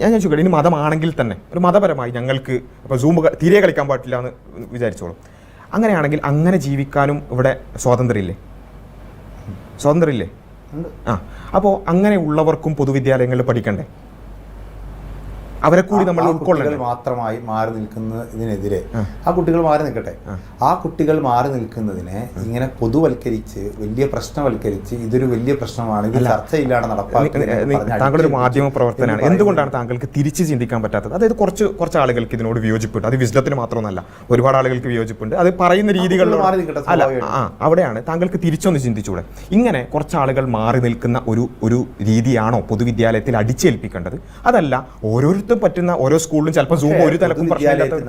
ഞാൻ ഞാൻ ചോദിക്കട്ടെ ഇനി മതമാണെങ്കിൽ തന്നെ. ഒരു മതപരമായി ഞങ്ങൾക്ക് ഇപ്പോൾ സൂം തീരെ കളിക്കാൻ പാടില്ല എന്ന് വിചാരിച്ചോളൂ. അങ്ങനെയാണെങ്കിൽ അങ്ങനെ ജീവിക്കാനും ഇവിടെ സ്വാതന്ത്ര്യമില്ലേ? സ്വാതന്ത്ര്യമില്ലേ. ആ അപ്പോൾ അങ്ങനെയുള്ളവർക്കും പൊതുവിദ്യാലയങ്ങളിൽ പഠിക്കണ്ടേ? അവരെ കൂടി നമ്മൾ ഉൾക്കൊള്ളുക മാത്രമായി മാറി നിൽക്കുന്നതിനെതിരെ ആ. കുട്ടികൾ മാറി നിൽക്കട്ടെ. ആ. കുട്ടികൾ മാറി നിൽക്കുന്നതിനെ ഇങ്ങനെ പൊതുവൽക്കരിച്ച് വലിയ പ്രശ്നവൽക്കരിച്ച് ഇതൊരു വലിയ പ്രശ്നമാണ്. ഇത് ചർച്ചയില്ലാതെ നടപ്പാക്കുന്നത് താങ്കളൊരു മാധ്യമ പ്രവർത്തനമാണ്. എന്തുകൊണ്ടാണ് താങ്കൾക്ക് തിരിച്ച് ചിന്തിക്കാൻ പറ്റാത്തത്? അതായത് കുറച്ച് കുറച്ച് ആളുകൾക്ക് ഇതിനോട് വിയോജിപ്പുണ്ട്. അത് വിശ്ലത്തിന് മാത്രമല്ല ഒരുപാട് ആളുകൾക്ക് വിയോജിപ്പുണ്ട്. അത് പറയുന്ന രീതികളിൽ മാറി നിൽക്കട്ടെ, അല്ല ആ അവിടെയാണ് താങ്കൾക്ക് തിരിച്ചൊന്ന് ചിന്തിച്ചൂടെ ഇങ്ങനെ കുറച്ച് ആളുകൾ മാറി നിൽക്കുന്ന ഒരു ഒരു രീതിയാണോ പൊതുവിദ്യാലയത്തിൽ അടിച്ചേൽപ്പിക്കേണ്ടത്? അതല്ല ഓരോരുത്തരും പറ്റുന്ന ഓരോ സ്കൂളിലും ചിലപ്പോൾ സൂം ഒരു തലക്കും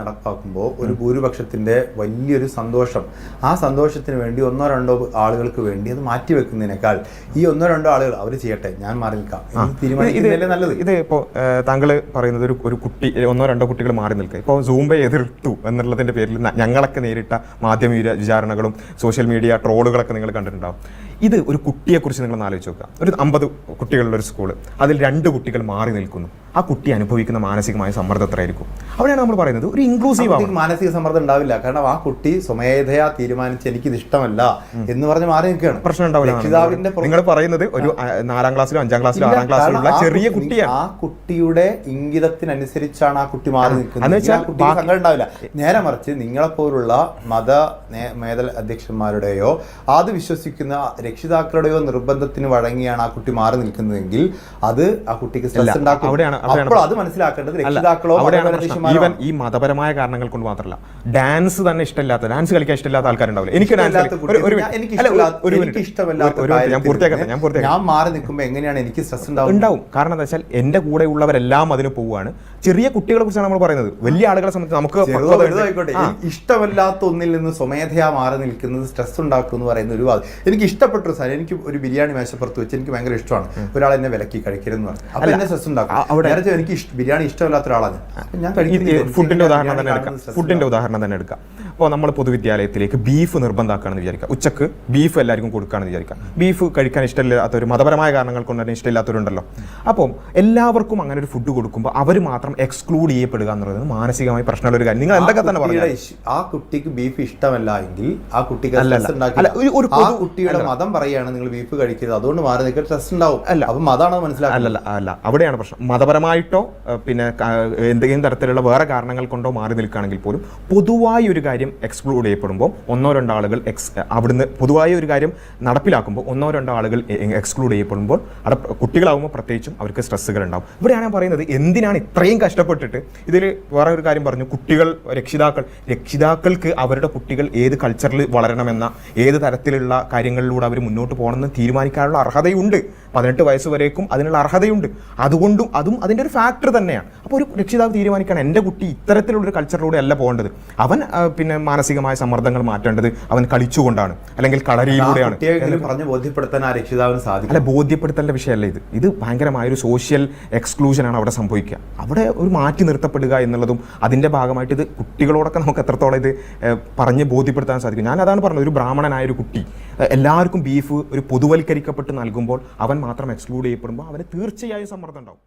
നടപ്പാക്കുമ്പോൾ ഒരു ഭൂരിപക്ഷത്തിന്റെ വലിയൊരു സന്തോഷം. ആ സന്തോഷത്തിന് വേണ്ടി ഒന്നോ രണ്ടോ ആളുകൾക്ക് വേണ്ടി അത് മാറ്റി വെക്കുന്നതിനേക്കാൾ ഈ ഒന്നോ രണ്ടോ ആളുകൾ അവർ ചെയ്യട്ടെ ഞാൻ മാറി നിൽക്കാം തീരുമാനിക്കുന്നതല്ലേ നല്ലത്? ഇത് ഇപ്പോൾ താങ്കൾ പറയുന്നത് ഒരു ഒരു കുട്ടി ഒന്നോ രണ്ടോ കുട്ടികൾ മാറി നിൽക്കുക. ഇപ്പോൾ സൂംബെ എതിർത്തു എന്നുള്ളതിന്റെ പേരിൽ ഞങ്ങളൊക്കെ നേരിട്ട മാധ്യമ വിചാരണകളും സോഷ്യൽ മീഡിയ ട്രോളുകളൊക്കെ നിങ്ങൾ കണ്ടിട്ടുണ്ടാവും. ഇത് ഒരു കുട്ടിയെക്കുറിച്ച് നിങ്ങൾ ആലോചിച്ച് നോക്കുക. ഒരു അമ്പത് കുട്ടികളുള്ള ഒരു സ്കൂൾ അതിൽ രണ്ട് കുട്ടികൾ മാറി നിൽക്കുന്നു. ആ കുട്ടി അനുഭവിക്കുന്ന മാനസികമായ സമ്മർദ്ദം എത്രയായിരിക്കും? അവിടെയാണ് നമ്മൾ പറയുന്നത് ഒരു ഇൻക്ലൂസീവ് ആവണം. മാനസിക സമ്മർദ്ദം ഉണ്ടാവില്ല. കാരണം ആ കുട്ടി സ്വമേധയാ തീരുമാനിച്ച് എനിക്കിത് ഇഷ്ടമല്ല എന്ന് പറഞ്ഞ് മാറി നിൽക്കുകയാണ്. പ്രശ്നം ഉണ്ടാവില്ല നിങ്ങൾ പറയുന്നത് ഒരു നാലാം ക്ലാസ്സിലോ അഞ്ചാം ക്ലാസ്സിലോ ആറാം ക്ലാസ്സിലുള്ള ചെറിയ കുട്ടി- കുട്ടിയാണ്. ആ കുട്ടിയുടെ ഇംഗിതത്തിനനുസരിച്ചാണ് ആ കുട്ടി മാറി നിൽക്കുന്നത്. സങ്കടം ഉണ്ടാവില്ല. നേരെ മറിച്ച് നിങ്ങളെപ്പോലുള്ള മത മേധൽ അധ്യക്ഷന്മാരുടെയോ അത് വിശ്വസിക്കുന്ന രക്ഷിതാക്കളുടെയോ നിർബന്ധത്തിന് വഴങ്ങിയാണ് ആ കുട്ടി മാറി നിൽക്കുന്നതെങ്കിൽ അത് ആ കുട്ടിക്ക് സ്ട്രെസ് ഉണ്ടാക്കും. അവിടെയാണ് അപ്പോൾ അത് മനസ്സിലാക്കേണ്ടത് രക്ഷിതാക്കളോ ഈവൻ ഈ മതപരമായ കാരണങ്ങൾ കൊണ്ട് മാത്രമല്ല ഡാൻസ് തന്നെ ഇഷ്ടമില്ലാത്ത ഡാൻസ് കളിക്കാൻ ഇഷ്ടമില്ലാത്ത ആൾക്കാരുണ്ടാവില്ല. എനിക്ക് ഡാൻസ്. ഞാൻ മാറി നിൽക്കുമ്പോൾ എങ്ങനെയാണ് എനിക്ക് സ്ട്രെസ് ഉണ്ടാവും. കാരണം എന്താ വെച്ചാൽ എന്റെ കൂടെ ഉള്ളവരെല്ലാം അതിന് പോവുകയാണ്. ചെറിയ കുട്ടികളെ കുറിച്ചാണ് നമ്മൾ പറയുന്നത്. വലിയ ആളുകളെ സംബന്ധിച്ച് നമുക്ക് ഇഷ്ടമല്ലാത്ത ഒന്നിൽ നിന്ന് സ്വമേധയാ മാറി നിൽക്കുന്നത് സ്ട്രെസ് ഉണ്ടാക്കും എന്ന് പറയുന്ന ഒരു എനിക്ക് ഇഷ്ടപ്പെട്ട ഒരു സാധനം എനിക്ക് ഒരു ബിരിയാണി മേശപ്പുറത്ത് വെച്ച് എനിക്ക് ഭയങ്കര ഇഷ്ടമാണ്. ഒരാൾ എന്നെ വിലക്കി കഴിക്കരുത് പറഞ്ഞു. അപ്പൊ എന്നെ സ്ട്രെസ് ഉണ്ടാക്കും. അവിടെ- നേരത്തെ എനിക്ക് ബിരിയാണി ഇഷ്ടമില്ലാത്ത ഒരാളാണ് ഞാൻ ഫുഡിന്റെ ഉദാഹരണം തന്നെ എടുക്കാം. ഫുഡിന്റെ ഉദാഹരണം തന്നെ എടുക്കാം. അപ്പോൾ നമ്മൾ പൊതുവിദ്യാലയത്തിലേക്ക് ബീഫ് നിർബന്ധമാക്കുകയാണെന്ന് വിചാരിക്കുക. ഉച്ചയ്ക്ക് ബീഫ് എല്ലാവർക്കും കൊടുക്കുകയാണെന്ന് വിചാരിക്കുക. ബീഫ് കഴിക്കാൻ ഇഷ്ടമില്ലാത്തവർ മതപരമായ കാരണങ്ങൾ കൊണ്ട് തന്നെ ഇഷ്ടമില്ലാത്തവരുണ്ടല്ലോ. അപ്പം എല്ലാവർക്കും അങ്ങനെ ഒരു ഫുഡ് കൊടുക്കുമ്പോൾ അവർ മാത്രം എക്സ്ക്ലൂഡ് ചെയ്യപ്പെടുക എന്നുള്ളത് മാനസികമായി പ്രശ്നമുള്ള ഒരു കാര്യം. നിങ്ങൾ എന്തൊക്കെ തന്നെ പറഞ്ഞു ആ കുട്ടിക്ക് ബീഫ് ഇഷ്ടമല്ല എങ്കിൽ ആ കുട്ടിക്ക് ഒരു- കുട്ടിയുടെ മതം പറയുകയാണ് നിങ്ങൾ ബീഫ് കഴിക്കരുത്. അതുകൊണ്ട് മാറി നിൽക്കുക സ്ട്രെസ് ഉണ്ടാവും. അല്ല. അപ്പൊ മതാണ് മനസ്സിലാക്കുന്നത്? അല്ല അല്ല. അവിടെയാണ് പ്രശ്നം. മതപരമായിട്ടോ പിന്നെ എന്തെങ്കിലും തരത്തിലുള്ള വേറെ കാരണങ്ങൾ കൊണ്ടോ മാറി നിൽക്കുകയാണെങ്കിൽ പോലും പൊതുവായി ഒരു കാര്യം എക്സ്ക്ലൂഡ് ചെയ്യപ്പെടുമ്പോൾ ഒന്നോ രണ്ടോ ആളുകൾ എക്സ് അവിടുന്ന് പൊതുവായ ഒരു കാര്യം നടപ്പിലാക്കുമ്പോൾ ഒന്നോ രണ്ടോ ആളുകൾ എക്സ്ക്ലൂഡ് ചെയ്യപ്പെടുമ്പോൾ അവിടെ കുട്ടികളാകുമ്പോൾ പ്രത്യേകിച്ചും അവർക്ക് സ്ട്രെസ്സുകൾ ഉണ്ടാവും. ഇവിടെയാണ് ഞാൻ പറയുന്നത് എന്തിനാണ് ഇത്രയും കഷ്ടപ്പെട്ടിട്ട്? ഇതിൽ വേറെ ഒരു കാര്യം പറഞ്ഞു. കുട്ടികൾ രക്ഷിതാക്കൾ രക്ഷിതാക്കൾക്ക് അവരുടെ കുട്ടികൾ ഏത് കൾച്ചറിൽ വളരണമെന്ന ഏത് തരത്തിലുള്ള കാര്യങ്ങളിലൂടെ അവർ മുന്നോട്ട് പോകണമെന്ന് തീരുമാനിക്കാനുള്ള അർഹതയുണ്ട്. പതിനെട്ട് വയസ്സ് വരേക്കും അതിനുള്ള അർഹതയുണ്ട്. അതുകൊണ്ടും അതും അതിന്റെ ഒരു ഫാക്ടർ തന്നെയാണ്. അപ്പോൾ ഒരു രക്ഷിതാവ് തീരുമാനിക്കണം എന്റെ കുട്ടി ഇത്തരത്തിലുള്ളൊരു കൾച്ചറിലൂടെ അല്ല പോകേണ്ടത്. അവൻ പിന്നെ മാനസികമായ സമ്മർദ്ദങ്ങൾ മാറ്റേണ്ടത് അവൻ കളിച്ചുകൊണ്ടാണ്. അല്ലെങ്കിൽ കളരിയിലൂടെയാണ്. പറഞ്ഞ് ബോധ്യപ്പെടുത്താൻ ആ രക്ഷിതാവിന് സാധിക്കും. അല്ല ബോധ്യപ്പെടുത്തേണ്ട വിഷയമല്ല ഇത്. ഇത് ഭയങ്കരമായൊരു സോഷ്യൽ എക്സ്ക്ലൂഷനാണ് അവിടെ സംഭവിക്കുക. അവിടെ ഒരു മാറ്റി നിർത്തപ്പെടുക എന്നുള്ളതും അതിന്റെ ഭാഗമായിട്ട് ഇത് കുട്ടികളോടൊക്കെ നമുക്ക് എത്രത്തോളം ഇത് പറഞ്ഞ് ബോധ്യപ്പെടുത്താൻ സാധിക്കും. ഞാൻ അതാണ് പറഞ്ഞത്. ഒരു ബ്രാഹ്മണനായ ഒരു കുട്ടി എല്ലാവർക്കും ബീഫ് ഒരു പൊതുവൽക്കരിക്കപ്പെട്ട് നൽകുമ്പോൾ അവൻ മാത്രം എക്സ്ക്ലൂഡ് ചെയ്യപ്പെടുമ്പോൾ അവന് തീർച്ചയായും സമ്മർദ്ദം ഉണ്ടാവും.